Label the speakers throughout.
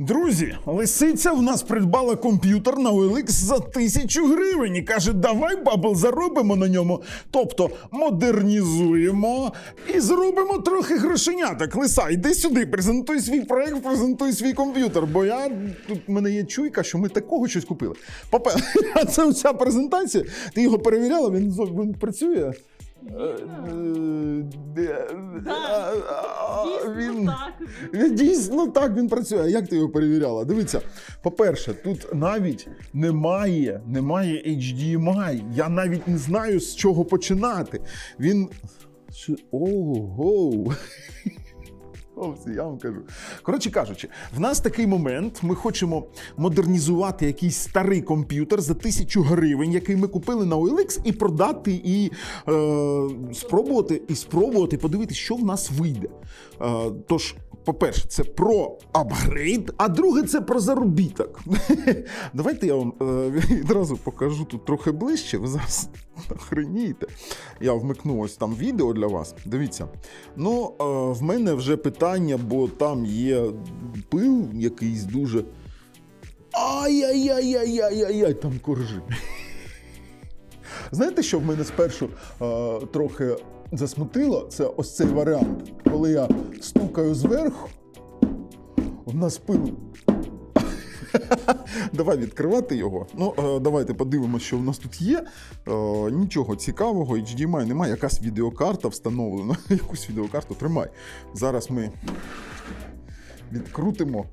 Speaker 1: Друзі, лисиця в нас придбала комп'ютер на OLX за тисячу гривень і каже: давай бабл заробимо на ньому. Тобто модернізуємо і зробимо трохи грошеняток. Лиса, йди сюди, презентуй свій проект, презентуй свій комп'ютер. Бо я тут мене є чуйка, що ми такого щось купили. Попе, це вся презентація. Ти його перевіряла, він, він працює. А, Він. Дійсно так він працює. А як ти його перевіряла? Дивіться, по-перше, тут навіть немає, немає HDMI. Я навіть не знаю, з чого починати. Він. Ого! Хлопці, я вам кажу. Коротше кажучи, в нас такий момент. Ми хочемо модернізувати якийсь старий комп'ютер за тисячу гривень, який ми купили на OLX, і продати, і е, спробувати, і спробувати подивитися, що в нас вийде. Е, тож, по-перше, це про апгрейд, а друге це про заробіток. Давайте я вам е, відразу покажу тут трохи ближче. Ви зараз охренієте. Я вмикну ось там відео для вас. Дивіться. Ну, е, в мене вже питання, бо там є пил якийсь дуже. Ай-яй-яй-яй-яй-яй, там коржи. Знаєте, що в мене спершу е, трохи засмутило? Це ось цей варіант. Коли я стукаю зверху, в нас пил. Давай відкривати його. Ну, е, давайте подивимося, що в нас тут є. Е, нічого цікавого, HDMI немає, якась відеокарта встановлена. Якусь відеокарту тримай. Зараз ми відкрутимо.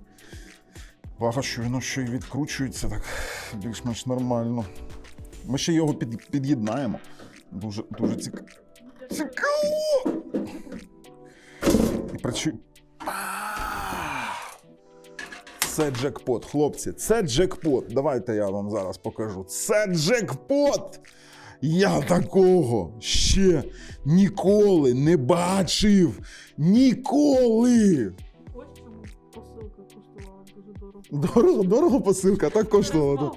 Speaker 1: Вага, що воно ще й відкручується так більш-менш нормально. Ми ще його під, під'єднаємо. Дуже, дуже цікаво. Цікаво! І працює. Це джекпот, хлопці, це джекпот. Давайте я вам зараз покажу. Це джекпот! Я такого ще ніколи не бачив. Ніколи!
Speaker 2: Ось чому посилка коштувала дуже дорого.
Speaker 1: Дорого, дорого посилка, так коштувала.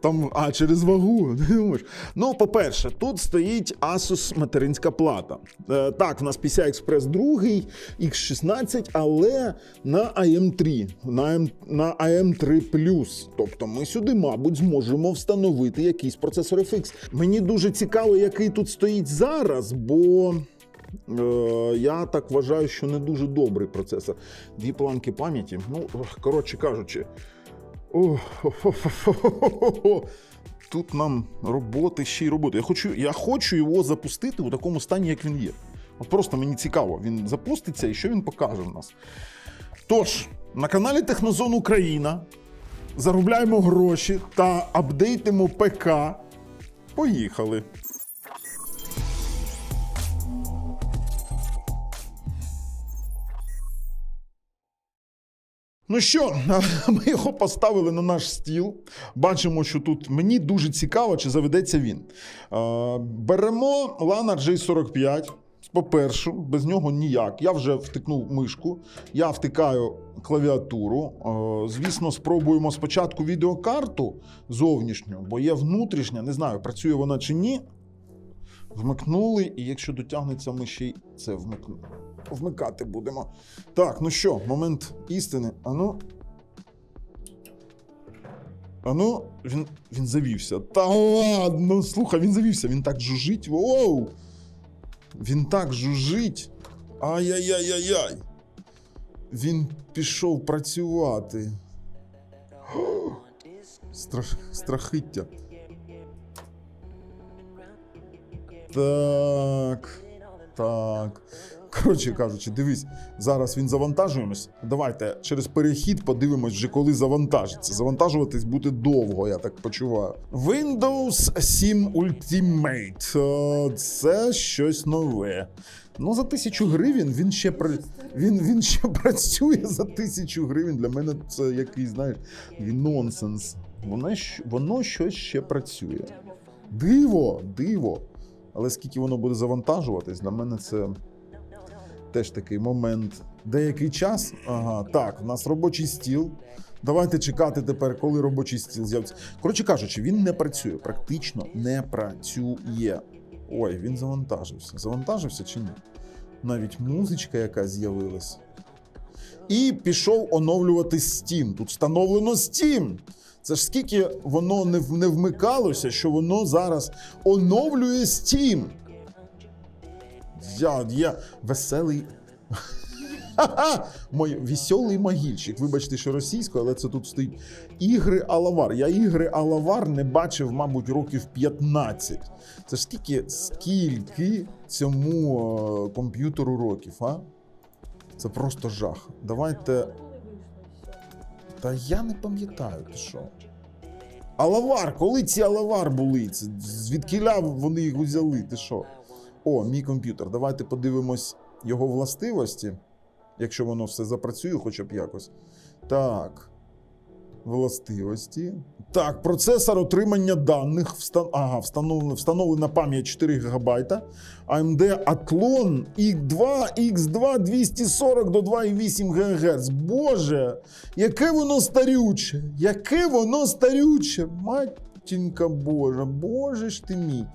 Speaker 1: Там, а, через вагу. Ну, по-перше, тут стоїть Asus материнська плата. Е, так, в нас PCI Express 2, X16, але на AM3, на, на AM3 Тобто ми сюди, мабуть, зможемо встановити якийсь процесор FX. Мені дуже цікаво, який тут стоїть зараз, бо. Е, я так вважаю, що не дуже добрий процесор. Дві планки пам'яті. Ну, коротше кажучи, Ох, хо-хо-хо-хо-хо-хо. Тут нам роботи ще й роботи. Я хочу, я хочу його запустити у такому стані, як він є. От просто мені цікаво, він запуститься і що він покаже в нас. Тож, на каналі Технозон Україна заробляємо гроші та апдейтимо ПК. Поїхали. Ну що, ми його поставили на наш стіл. Бачимо, що тут мені дуже цікаво, чи заведеться він. Беремо Lana J45. По-перше, без нього ніяк. Я вже втикнув мишку, я втикаю клавіатуру. Звісно, спробуємо спочатку відеокарту зовнішню, бо є внутрішня, не знаю, працює вона чи ні. Вмикнули, і якщо дотягнеться, ми ще й це вмикну. Вмикати будемо. Так, ну що, момент істини. Ану. Ану, він, він завівся. Та ладно, слухай, він завівся, він так жужить. Воу! Він так жужить. Ай-яй-яй-яй-яй. Він пішов працювати. Страх, страхиття. Так. Так. Коротше кажучи, дивись, зараз він завантажуємось. Давайте через перехід подивимось, вже коли завантажиться. Завантажуватись буде довго, я так почуваю. Windows 7 Ultimate. Е, Це щось нове. Ну, за тисячу гривень він ще при... він, він ще працює за тисячу гривень. Для мене це якийсь, знаєш, нонсенс. Воно, воно щось ще працює. Диво, диво. Але скільки воно буде завантажуватись, для мене це теж такий момент. Деякий час. Ага, так, у нас робочий стіл. Давайте чекати тепер, коли робочий стіл з'явиться. Коротше кажучи, він не працює, практично не працює. Ой, він завантажився. Завантажився чи ні? Навіть музичка якась з'явилась. і пішов оновлювати Steam. Тут встановлено Steam. Це ж скільки воно не, не вмикалося, що воно зараз оновлює Steam. Я, я веселий. Мой веселий могильщик. Вибачте, що російською, але це тут стоїть. Ігри Алавар. Я ігри Алавар не бачив, мабуть, років 15. Це ж скільки, скільки цьому е, комп'ютеру років, а? Це просто жах. Давайте. Та я не пам'ятаю, ти що. Алавар, коли ці Алавар були? Це звідкіля вони їх взяли? Ти що? О, мій комп'ютер. Давайте подивимось його властивості, якщо воно все запрацює, хоча б якось. Так. Властивості. Так, процесор отримання даних. Встан... Ага, встановлена, встановлена пам'ять 4 ГБ. AMD Athlon i2 X2 240 до 2,8 ГГц. Боже, яке воно старюче! Яке воно старюче! Матінка Божа, боже ж ти мій.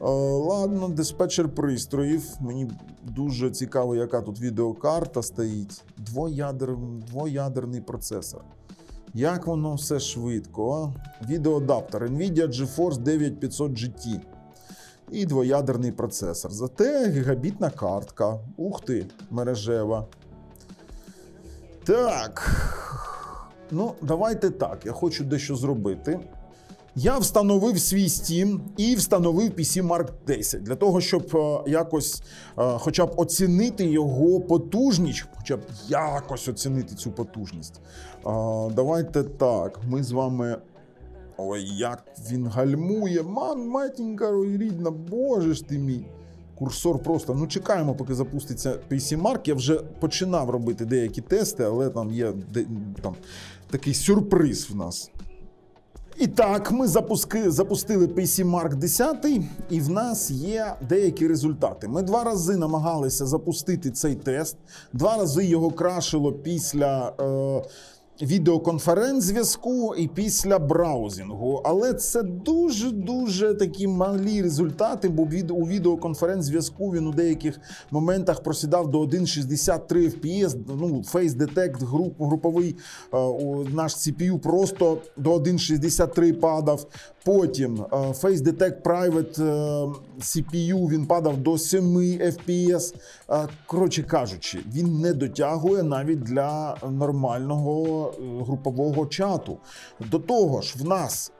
Speaker 1: Е, ладно, диспетчер пристроїв. Мені дуже цікаво, яка тут відеокарта стоїть. Двоядер... Двоядерний процесор. Як воно все швидко. Відеоадаптер Nvidia GeForce 9500 GT. І двоядерний процесор. Зате гігабітна картка. Ух ти, мережева. Так. Ну, давайте так. Я хочу дещо зробити. Я встановив свій Steam і встановив PC Mark 10 для того, щоб е, якось, е, хоча б оцінити його потужність, хоча б якось оцінити цю потужність. Е, Давайте так. Ми з вами. Ой, як він гальмує. Ман, матінька рідна, боже ж ти мій. Курсор просто. Ну, чекаємо, поки запуститься PC Mark. Я вже починав робити деякі тести, але там є там, такий сюрприз в нас. І так, ми запуски, запустили PC Mark 10, і в нас є деякі результати. Ми два рази намагалися запустити цей тест, два рази його крашило після е, відеоконференц-зв'язку і після браузінгу. Але це дуже-дуже такі малі результати, бо від, у відеоконференц-зв'язку він у деяких моментах просідав до 1,63 FPS. Ну, Face Detect груп, груповий е, наш CPU просто до 1,63 падав. Потім е, Face Detect Private е, CPU він падав до 7 FPS. Коротше кажучи, він не дотягує навіть для нормального е, групового чату. До того ж, в нас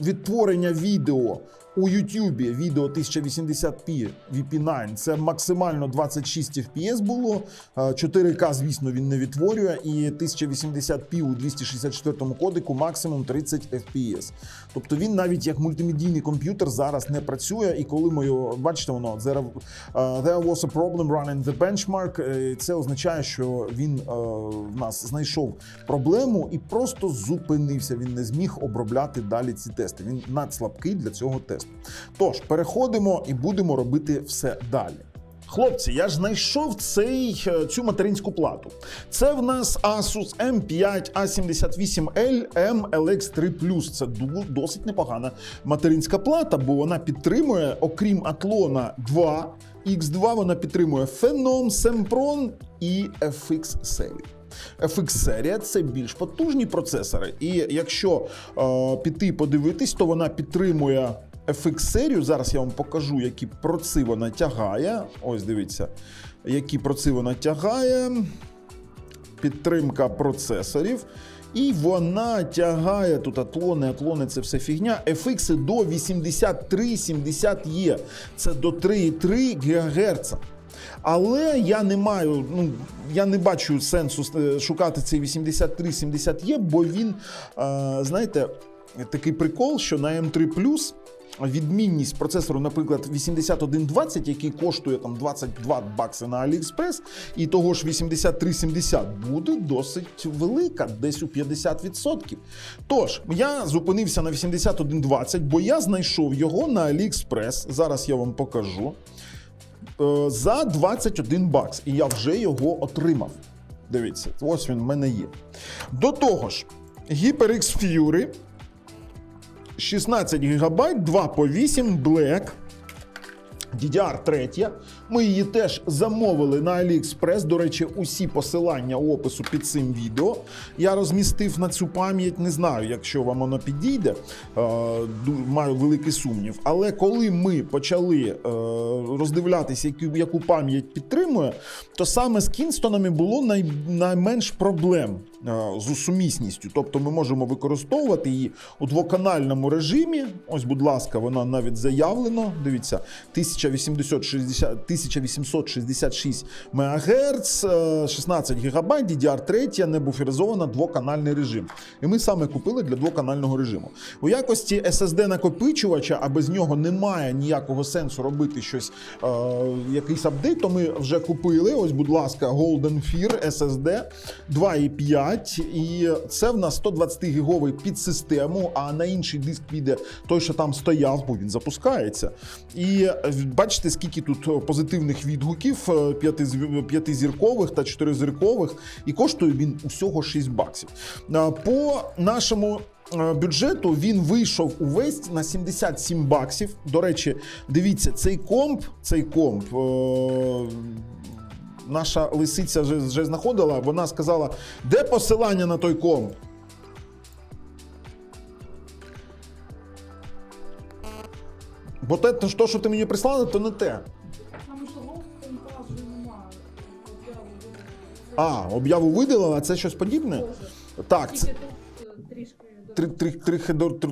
Speaker 1: відтворення відео у YouTube відео 1080p VP9 це максимально 26 FPS було. Е, 4К, звісно, він не відтворює, і 1080p у 264 кодику максимум 30 FPS. Тобто він навіть як мультимедійний комп'ютер зараз не працює. І коли ми його бачите, воно there, е, there was a problem running the benchmark. е, Це означає, що він е, в нас знайшов проблему і просто зупинився. Він не зміг обробляти далі ці тести. Він надслабкий для цього тесту. Тож переходимо і будемо робити все далі. Хлопці, я ж знайшов цей, е, цю материнську плату. Це в нас Asus M5 A78L MLX3 Це досить непогана материнська плата, бо вона підтримує, окрім Athlon 2, X2, вона підтримує Phenom, Sempron і FX серію. FX серія це більш потужні процесори. І якщо е, піти подивитись, то вона підтримує FX серію. Зараз я вам покажу, які проци вона тягає. Ось дивіться, які проци вона тягає. Підтримка процесорів. І вона тягає тут атлони, атлони це все фігня. FX до 83-70 е Це до 3,3 ГГц. Але я не маю, ну я не бачу сенсу е, шукати цей 83-70 е, бо він, е, знаєте, такий прикол, що на M3 відмінність процесору, наприклад, 8120, який коштує там 22 бакси на AliExpress, і того ж 8370 буде досить велика, десь у 50%. Тож, я зупинився на 8120, бо я знайшов його на AliExpress. Зараз я вам покажу. Е, За 21 бакс, і я вже його отримав. Дивіться, ось він в мене є. До того ж, HyperX Fury 16 ГБ, 2 по 8 Black. DDR3, Ми її теж замовили на AliExpress. До речі, усі посилання опису під цим відео. Я розмістив на цю пам'ять. Не знаю, якщо вам воно підійде. Е, Маю великий сумнів. Але коли ми почали е, роздивлятися, яку, яку пам'ять підтримує, то саме з Кінстонами було най, найменш проблем е, з сумісністю. Тобто ми можемо використовувати її у двоканальному режимі. Ось, будь ласка, вона навіть заявлено. Дивіться, 1860, 1866 МГц, е, 16 ГБ, DDR3, небуферизована двоканальний режим. І ми саме купили для двоканального режиму. У якості SSD накопичувача, а без нього немає ніякого сенсу робити щось, е, якийсь апдейт, то ми вже купили. Ось, будь ласка, Golden Fear SSD 2,5. І це в нас 120 гіговий під систему, а на інший диск піде той, що там стояв, бо він запускається. І е, бачите, скільки тут позитивних відгуків: е, п'ятизіркових та чотиризіркових, і коштує він усього 6 баксів. Е, По нашому. е, Бюджету він вийшов увесь на 77 баксів. До речі, дивіться, цей комп, цей комп. Наша лисиця вже, знаходила, вона сказала, де посилання на той комп? Бо те, що ти мені прислала, то не те. А, об'яву видалила, а це щось подібне? Так, це
Speaker 2: е, трішки.
Speaker 1: три,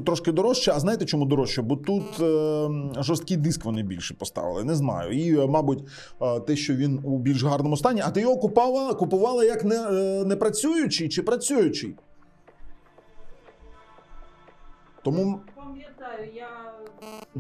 Speaker 1: трошки дорожче. А знаєте, чому дорожче? Бо тут е, жорсткий диск вони більше поставили. Не знаю. І, е, мабуть, е, те, що він у більш гарному стані. А ти його купувала, купувала як не, е, не працюючий чи працюючий? Тому
Speaker 2: Пам'ятаю, я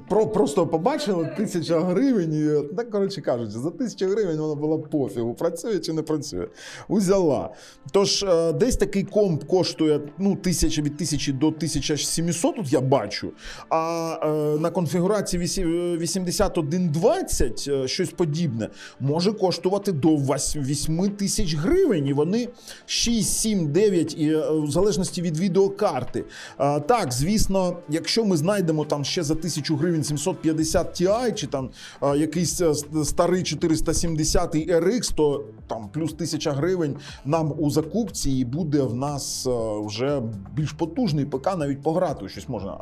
Speaker 1: Про, просто побачила тисяча гривень, і так коротше кажучи, за тисячу гривень вона була пофігу, працює чи не працює. Узяла. Тож е, десь такий комп коштує ну, тисяча від тисячі до 1700, тут я бачу. А е, на конфігурації 8120 е, щось подібне може коштувати до 8 тисяч гривень. І вони 6, 7, 9, і, е, в залежності від відеокарти. А, так, звісно, якщо ми знайдемо там ще за тисячу гривень 750 Ti чи там а, якийсь е, старий 470 RX, то там плюс тисяча гривень нам у закупці і буде в нас е, вже більш потужний ПК, навіть пограти щось можна. Е,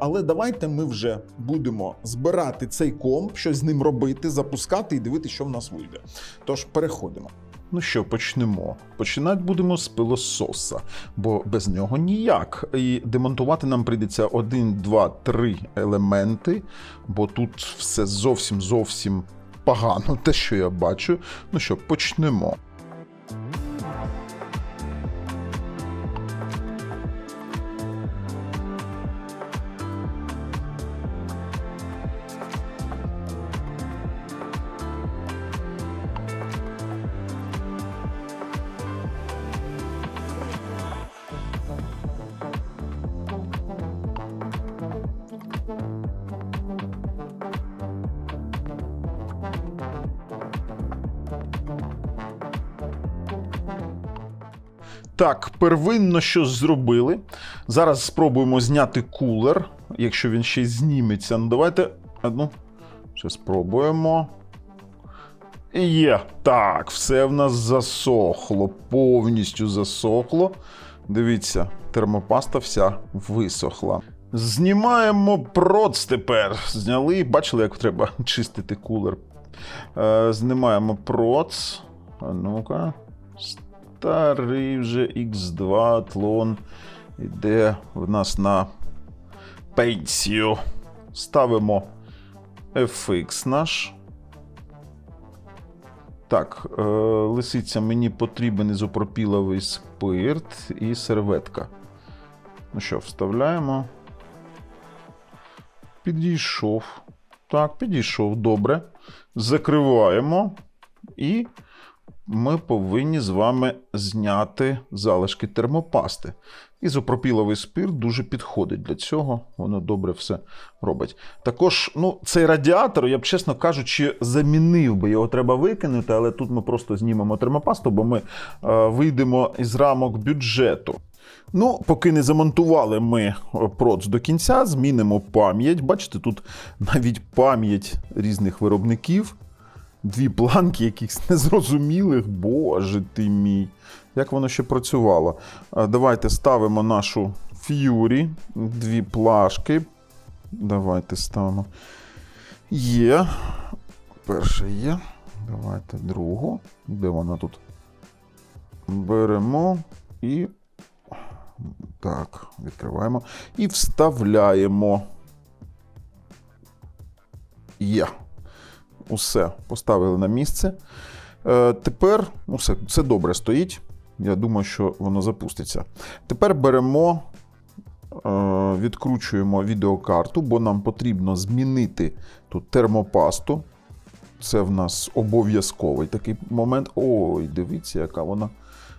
Speaker 1: Але давайте ми вже будемо збирати цей комп, щось з ним робити, запускати і дивитися, що в нас вийде. Тож переходимо. Ну що, почнемо. Починати будемо з пилососа, бо без нього ніяк. І демонтувати нам прийдеться один, два, три елементи, бо тут все зовсім зовсім погано, те, що я бачу. Ну що, почнемо. Так, первинно що зробили. Зараз спробуємо зняти кулер, якщо він ще зніметься. Ну, давайте. Ну, ще спробуємо. Є. Так, все в нас засохло, повністю засохло. Дивіться, термопаста вся висохла. Знімаємо проц тепер. Зняли, бачили, як треба чистити кулер. Е, знімаємо проц. А ну-ка. Старий вже X2 тлон іде в нас на пенсію. Ставимо FX наш. Так, е, лисиця, мені потрібен ізопропіловий спирт і серветка. Ну що, вставляємо. Підійшов. Так, підійшов. Добре. Закриваємо. І ми повинні з вами зняти залишки термопасти. Ізопропіловий спирт дуже підходить для цього, воно добре все робить. Також, ну, цей радіатор, я б чесно кажучи, замінив би його треба викинути, але тут ми просто знімемо термопасту, бо ми е, вийдемо із рамок бюджету. Ну, поки не замонтували ми е, проц до кінця, змінимо пам'ять. Бачите, тут навіть пам'ять різних виробників дві планки якихось незрозумілих. Боже ти мій. Як воно ще працювало? Давайте ставимо нашу Fury. Дві плашки. Давайте ставимо. Є. Перша є. Давайте другу. Де вона тут? Беремо і. Так, відкриваємо. І вставляємо. Є. Усе поставили на місце. Е, тепер ну, все, все добре стоїть. Я думаю, що воно запуститься. Тепер беремо, е, відкручуємо відеокарту, бо нам потрібно змінити тут термопасту. Це в нас обов'язковий такий момент. Ой, дивіться, яка вона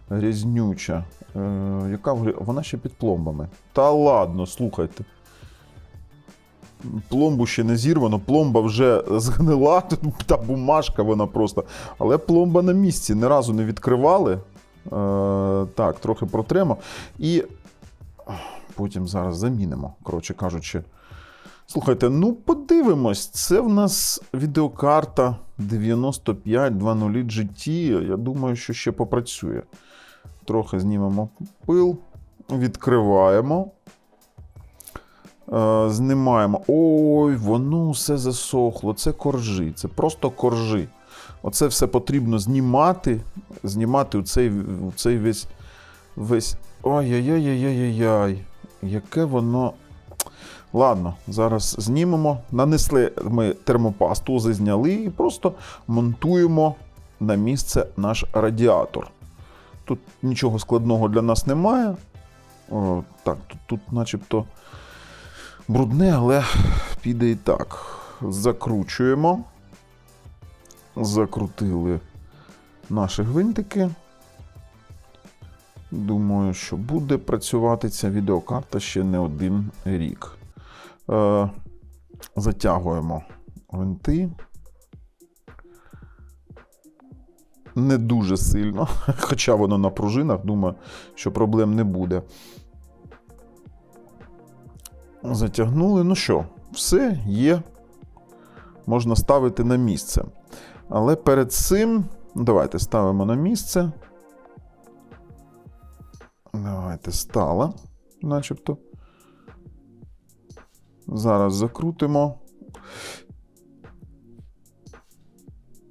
Speaker 1: грязнюча. Е, яка вона ще під пломбами. Та ладно, слухайте. Пломбу ще не зірвано, пломба вже згнила, та бумажка вона просто. Але пломба на місці, ні разу не відкривали. Е, так, трохи протремо. І потім зараз замінимо, коротше кажучи. Слухайте, ну подивимось. Це в нас відеокарта 9520 GT. Я думаю, що ще попрацює. Трохи знімемо пил, відкриваємо. Е, знімаємо. Ой, воно все засохло. Це коржі, це просто коржі. Оце все потрібно знімати. Знімати у цей, у цей весь. весь. Ой-яй-яй-яй-яй-яй. Яке воно. Ладно, зараз знімемо. Нанесли ми термопасту, зазняли і просто монтуємо на місце наш радіатор. Тут нічого складного для нас немає. О, так, тут, тут начебто брудне, але піде і так. Закручуємо. Закрутили наші гвинтики. Думаю, що буде працювати ця відеокарта ще не один рік. Е, затягуємо гвинти. Не дуже сильно, хоча воно на пружинах, думаю, що проблем не буде. Затягнули. Ну що, все є. Можна ставити на місце. Але перед цим давайте ставимо на місце. Давайте стала, начебто. Зараз закрутимо.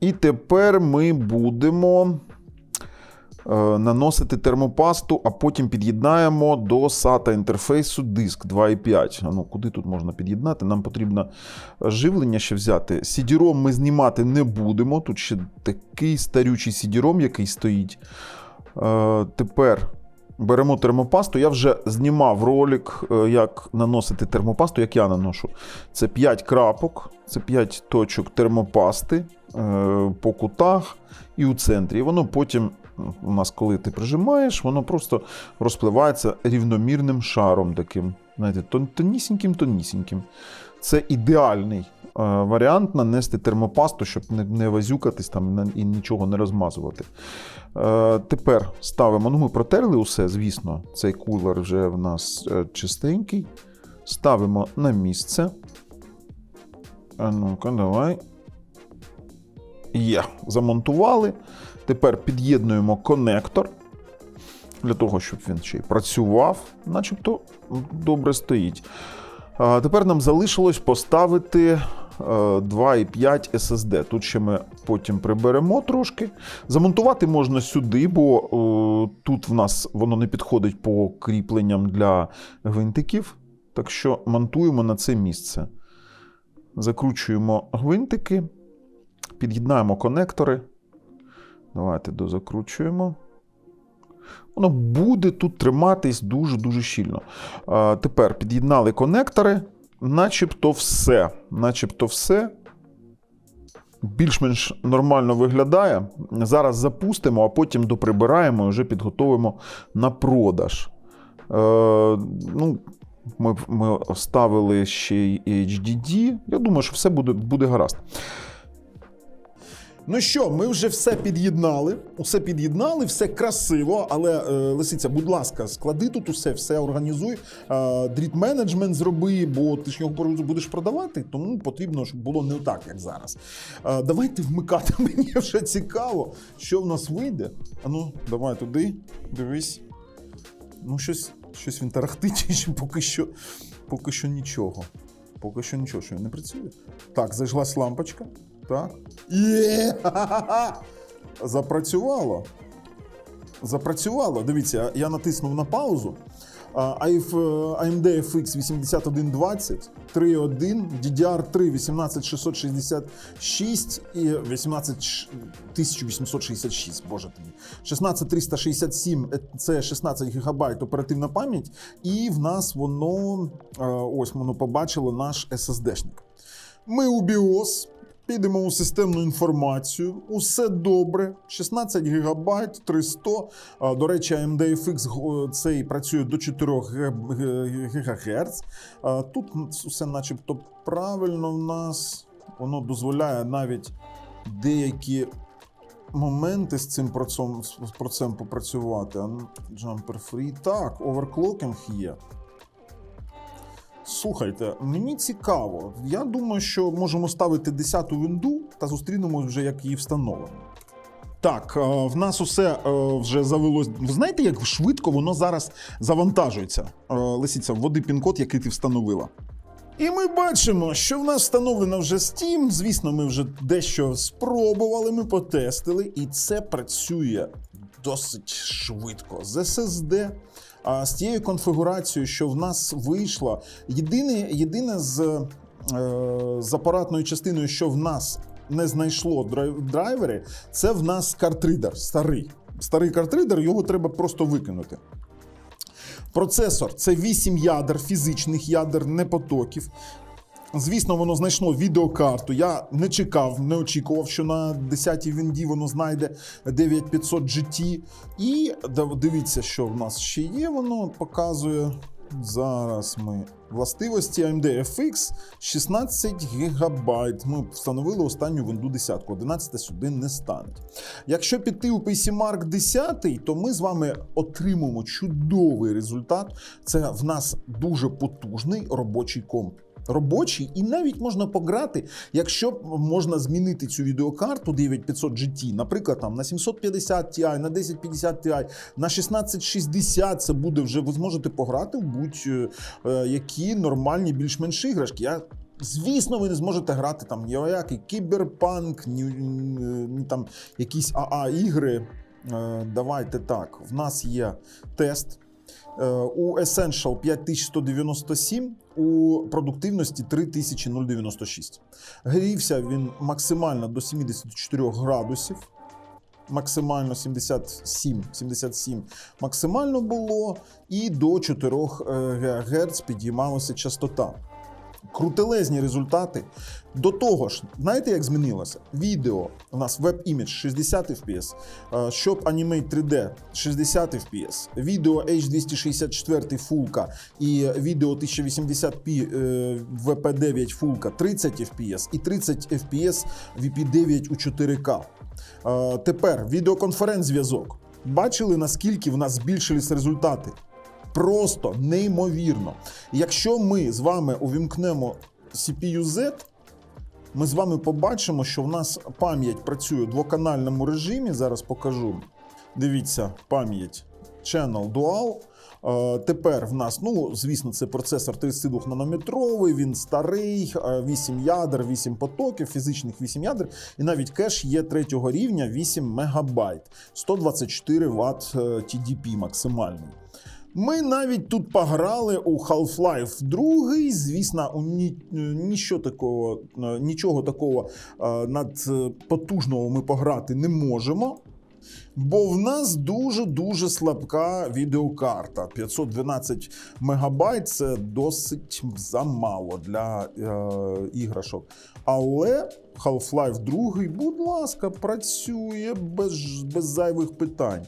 Speaker 1: І тепер ми будемо наносити термопасту, а потім під'єднаємо до SATA інтерфейсу диск 2.5. А ну, куди тут можна під'єднати? Нам потрібно живлення ще взяти. CD-ROM ми знімати не будемо. Тут ще такий старючий CD-ROM, який стоїть. Е, тепер беремо термопасту. Я вже знімав ролик, е, як наносити термопасту, як я наношу. Це 5 крапок, це 5 точок термопасти е, по кутах і у центрі. Воно потім, у нас, коли ти прижимаєш, воно просто розпливається рівномірним шаром таким. Знаєте, тонісіньким, тонісіньким. Це ідеальний е, варіант нанести термопасту, щоб не, не вазюкатись там і нічого не розмазувати. Е, тепер ставимо. Ну, ми протерли усе, звісно. Цей кулер вже в нас е, чистенький. Ставимо на місце. А ну-ка, давай. Є, замонтували. Тепер під'єднуємо конектор. Для того, щоб він ще й працював, начебто добре стоїть. Тепер нам залишилось поставити е, 2,5 SSD. Тут ще ми потім приберемо трошки. Замонтувати можна сюди, бо е, тут в нас воно не підходить по кріпленням для гвинтиків. Так що монтуємо на це місце. Закручуємо гвинтики, під'єднаємо конектори. Давайте дозакручуємо. Воно буде тут триматись дуже-дуже щільно. А, тепер під'єднали конектори, начебто все. Начебто все. Більш-менш нормально виглядає. Зараз запустимо, а потім доприбираємо і вже підготовимо на продаж. Е, ну, ми, ми ставили ще й HDD. Я думаю, що все буде, буде гаразд. Ну що, ми вже все під'єднали, усе під'єднали, все красиво. Але е, Лисиця, будь ласка, склади тут усе, все організуй. Е, дріт менеджмент зроби, бо ти ж його будеш продавати, тому потрібно, щоб було не так, як зараз. Е, давайте вмикати. Мені вже цікаво, що в нас вийде. А ну, давай туди, дивись. Ну, щось, щось він тарахтить, поки що, поки що нічого. Поки що нічого, що не працює. Так, зажглась лампочка. Так. Є! Запрацювало. Запрацювало. Дивіться, я натиснув на паузу. AMD FX 8120, 3.1, DDR3 18666 і 18866, боже тобі. 16367 е, це 16 ГБ оперативна пам'ять, і в нас воно е, ось воно побачило наш SSD-шник. Ми у BIOS, підемо у системну інформацію. Усе добре. 16 ГБ, 300. До речі, AMD FX цей працює до 4 ГГц. Тут все начебто правильно в нас. Воно дозволяє навіть деякі моменти з цим процом, з процесом попрацювати. Ну, Jumper Free. Так, оверклокінг є. Слухайте, мені цікаво. Я думаю, що можемо ставити 10-ту вінду та зустрінемось вже, як її встановимо. Так, е, в нас усе е, вже завелось. Ви знаєте, як швидко воно зараз завантажується? Е, Лисиця, вводи пін-код, який ти встановила. І ми бачимо, що в нас встановлено вже Steam. Звісно, ми вже дещо спробували, ми потестили, і це працює досить швидко. З SSD. А з тією конфігурацією, що в нас вийшла, єдине, єдине з, е, з апаратною частиною, що в нас не знайшло драй- драйвери, це в нас картридер старий. Старий картридер, його треба просто викинути. Процесор це 8 ядер, фізичних ядер, не потоків. Звісно, воно знайшло відеокарту. Я не чекав, не очікував, що на 10-й вінді воно знайде 9500 GT. І дивіться, що в нас ще є. Воно показує. Зараз ми властивості AMD FX 16 ГБ. Ми встановили останню винду 10, 11 сюди не стане. Якщо піти у PC Mark 10, то ми з вами отримаємо чудовий результат. Це в нас дуже потужний робочий комп. Робочий, і навіть можна пограти, якщо можна змінити цю відеокарту 9500 GT, наприклад, там на 750 Ti, на 1050 Ti, на 1660 це буде вже. Ви зможете пограти в будь-які нормальні більш-менш іграшки. Я Звісно, ви не зможете грати там ніякий кіберпанк, ні, ні там якісь АА-ігри. Е, Давайте так. В нас є тест. Е, У Essential 5197, у продуктивності 3096. Грівся він максимально до 74 градусів. Максимально 77, 77 максимально було, і до 4 ГГц підіймалася частота крутелезні результати. До того ж, знаєте, як змінилося? Відео у нас веб-імідж 60 FPS, е, щоб Animate 3D 60 FPS, відео H264 фулка і відео 1080p е, VP9 фулка 30 FPS і 30 FPS VP9 у 4К. Е, Тепер відеоконференц-зв'язок. Бачили, наскільки в нас збільшились результати? Просто неймовірно. Якщо ми з вами увімкнемо CPU-Z, ми з вами побачимо, що в нас пам'ять працює у двоканальному режимі. Зараз покажу. Дивіться, пам'ять Channel Dual. Е, Тепер в нас, ну, звісно, це процесор 32 нанометровий, він старий, е, 8 ядер, 8 потоків, фізичних 8 ядер, і навіть кеш є третього рівня 8 мегабайт, 124 Вт е, TDP максимальний. Ми навіть тут пограли у Half-Life 2, звісно, ні, ніщо такого, е, нічого такого е, надпотужного ми пограти не можемо. Бо в нас дуже-дуже слабка відеокарта. 512 мегабайт це досить замало для е, іграшок. Але Half-Life 2, будь ласка, працює без, без зайвих питань.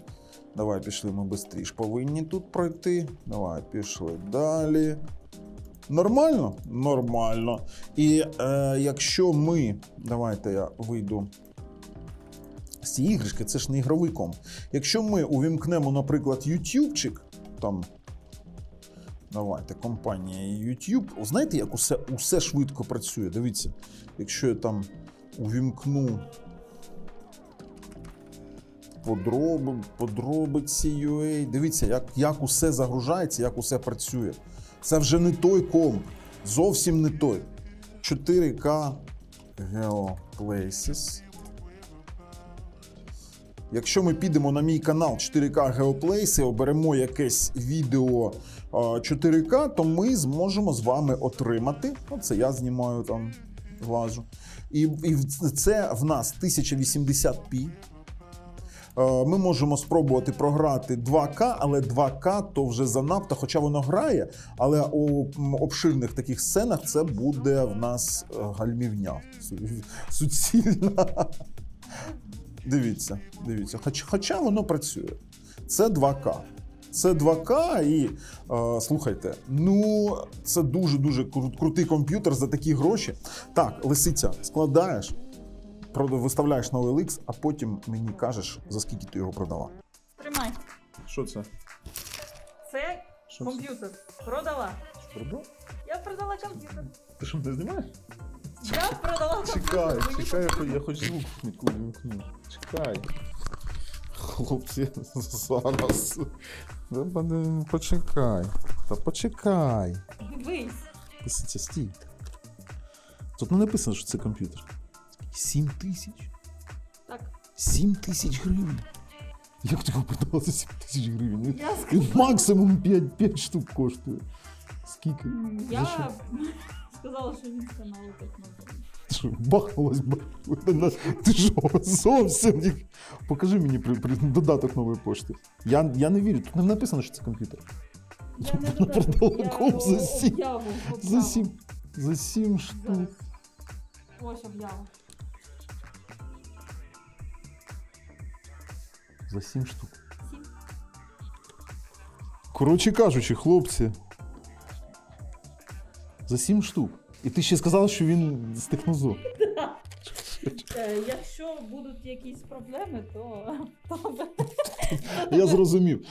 Speaker 1: Давай пішли ми швидше. Повинні тут пройти. Давай, пішли далі. Нормально? Нормально. І е, якщо ми. Давайте я вийду з ці іграшки це ж не ігровий комп. Якщо ми увімкнемо, наприклад, ютубчик, там. Давайте, компанія YouTube. Знаєте, як усе, усе швидко працює? Дивіться, якщо я там увімкну подроби, подробиці UA. Дивіться, як, як усе загружається, як усе працює. Це вже не той комп. Зовсім не той. 4К GeoPlaces. Якщо ми підемо на мій канал 4К Geoplace і оберемо якесь відео 4К, то ми зможемо з вами отримати. Оце я знімаю там глажу. І, і це в нас 1080p. Е, Ми можемо спробувати програти 2К, але 2К то вже занадто, хоча воно грає, але у обширних таких сценах це буде в нас е, гальмівня суцільна. Дивіться, дивіться. Хоч, хоча воно працює. Це 2К. Це 2К, і е, слухайте, ну це дуже-дуже крутий комп'ютер за такі гроші. Так, лисиця, складаєш, прод- виставляєш на OLX, а потім мені кажеш, за скільки ти його продала.
Speaker 2: Тримай.
Speaker 1: Що це?
Speaker 2: Це
Speaker 1: Що це?
Speaker 2: комп'ютер. Продала.
Speaker 1: Продав?
Speaker 2: Я продала комп'ютер.
Speaker 1: Ти що не знімаєш?
Speaker 2: Я продала комп'ютер.
Speaker 1: Чекай,
Speaker 2: Мені
Speaker 1: чекай, я, хоч- я хоч звук вмикну, вимкну. Чекай. Хлопці, зараз. Да, Почекай. Та почекай.
Speaker 2: Дивись.
Speaker 1: Стій. Тут не написано, що це комп'ютер. 7 тисяч.
Speaker 2: Так,
Speaker 1: 7 тисяч гривень. Як ти його продала за 7 тисяч гривень? Він-
Speaker 2: я
Speaker 1: Він
Speaker 2: сказала.
Speaker 1: максимум 5, 5 штук коштує. Скільки?
Speaker 2: Я
Speaker 1: За що?
Speaker 2: сказала, що він з каналу технології.
Speaker 1: Ти що, бахнулась, бахнулась. Ти що, зовсім? ні- Покажи мені при, при, додаток нової пошти. Я, я не вірю, тут не написано, що це комп'ютер.
Speaker 2: Я не
Speaker 1: Вона
Speaker 2: додам,
Speaker 1: продала
Speaker 2: я
Speaker 1: комп за сім.
Speaker 2: об'яву
Speaker 1: За
Speaker 2: поправила.
Speaker 1: 7, за 7 штук.
Speaker 2: Зараз. Ось об'ява.
Speaker 1: За 7 штук.
Speaker 2: Сім.
Speaker 1: Коротше кажучи, хлопці. За 7 штук. І ти ще сказав, що він з технозо.
Speaker 2: Е, Якщо будуть якісь проблеми, то,
Speaker 1: Я зрозумів.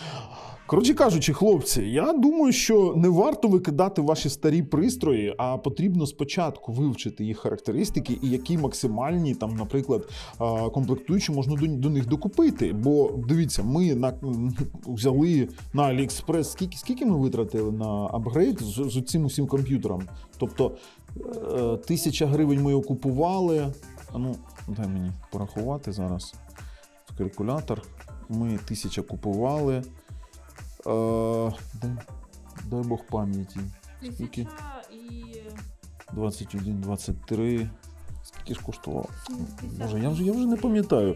Speaker 1: Коротше кажучи, хлопці, я думаю, що не варто викидати ваші старі пристрої, а потрібно спочатку вивчити їх характеристики і які максимальні, там, наприклад, комплектуючі можна до, них докупити. Бо дивіться, ми на, взяли на AliExpress, скільки, скільки ми витратили на апгрейд з, з цим усім комп'ютером. Тобто е, тисяча гривень ми його купували. А ну, дай мені порахувати зараз. Калькулятор. Ми тисяча купували. Е, дай, дай Бог пам'яті. Скільки?
Speaker 2: і
Speaker 1: 21, 23. Скільки ж коштувало?
Speaker 2: 70.
Speaker 1: Боже, я вже, я вже не пам'ятаю.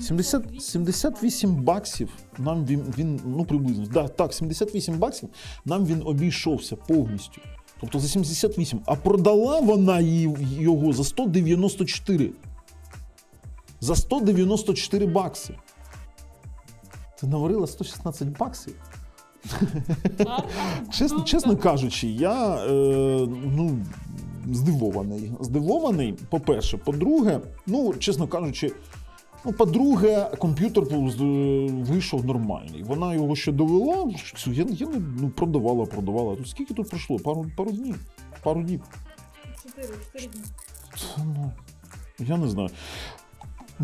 Speaker 1: 70, 78 баксів нам він, він ну приблизно. Да, так, 78 баксів нам він обійшовся повністю. Тобто за 78. А продала вона його за 194. За 194 бакси. Ти наварила 116 баксів? Чесно,
Speaker 2: Ну,
Speaker 1: чесно кажучи, я е, ну, здивований. Здивований, по-перше. По-друге, ну, чесно кажучи, ну, по-друге, комп'ютер вийшов нормальний. Вона його ще довела. Я, я не ну, продавала, продавала. Тут скільки тут пройшло? Пару, пару днів. Пару днів.
Speaker 2: Чотири, чотири дні.
Speaker 1: Ну, я не знаю.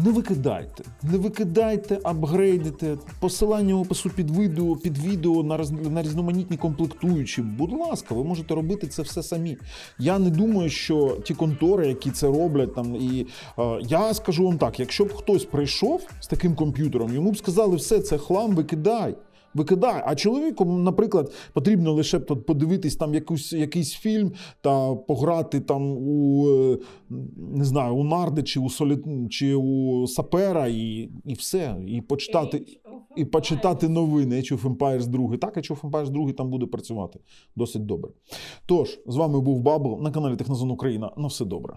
Speaker 1: Не викидайте, не викидайте, апгрейдите. Посилання опису під відео, під відео на, роз- на різноманітні комплектуючі. Будь ласка, ви можете робити це все самі. Я не думаю, що ті контори, які це роблять, там і е, я скажу вам так: якщо б хтось прийшов з таким комп'ютером, йому б сказали, все, це хлам, викидай. Викидай. А чоловіку, наприклад, потрібно лише б тут подивитись там якусь, якийсь фільм та пограти там у е, не знаю, у нарди чи у солі, чи у сапера, і, і все. І почитати. І почитати новини Age of Empires 2. Так, Age of Empires 2 там буде працювати досить добре. Тож, з вами був Бабл на каналі Технозон Україна. На все добре.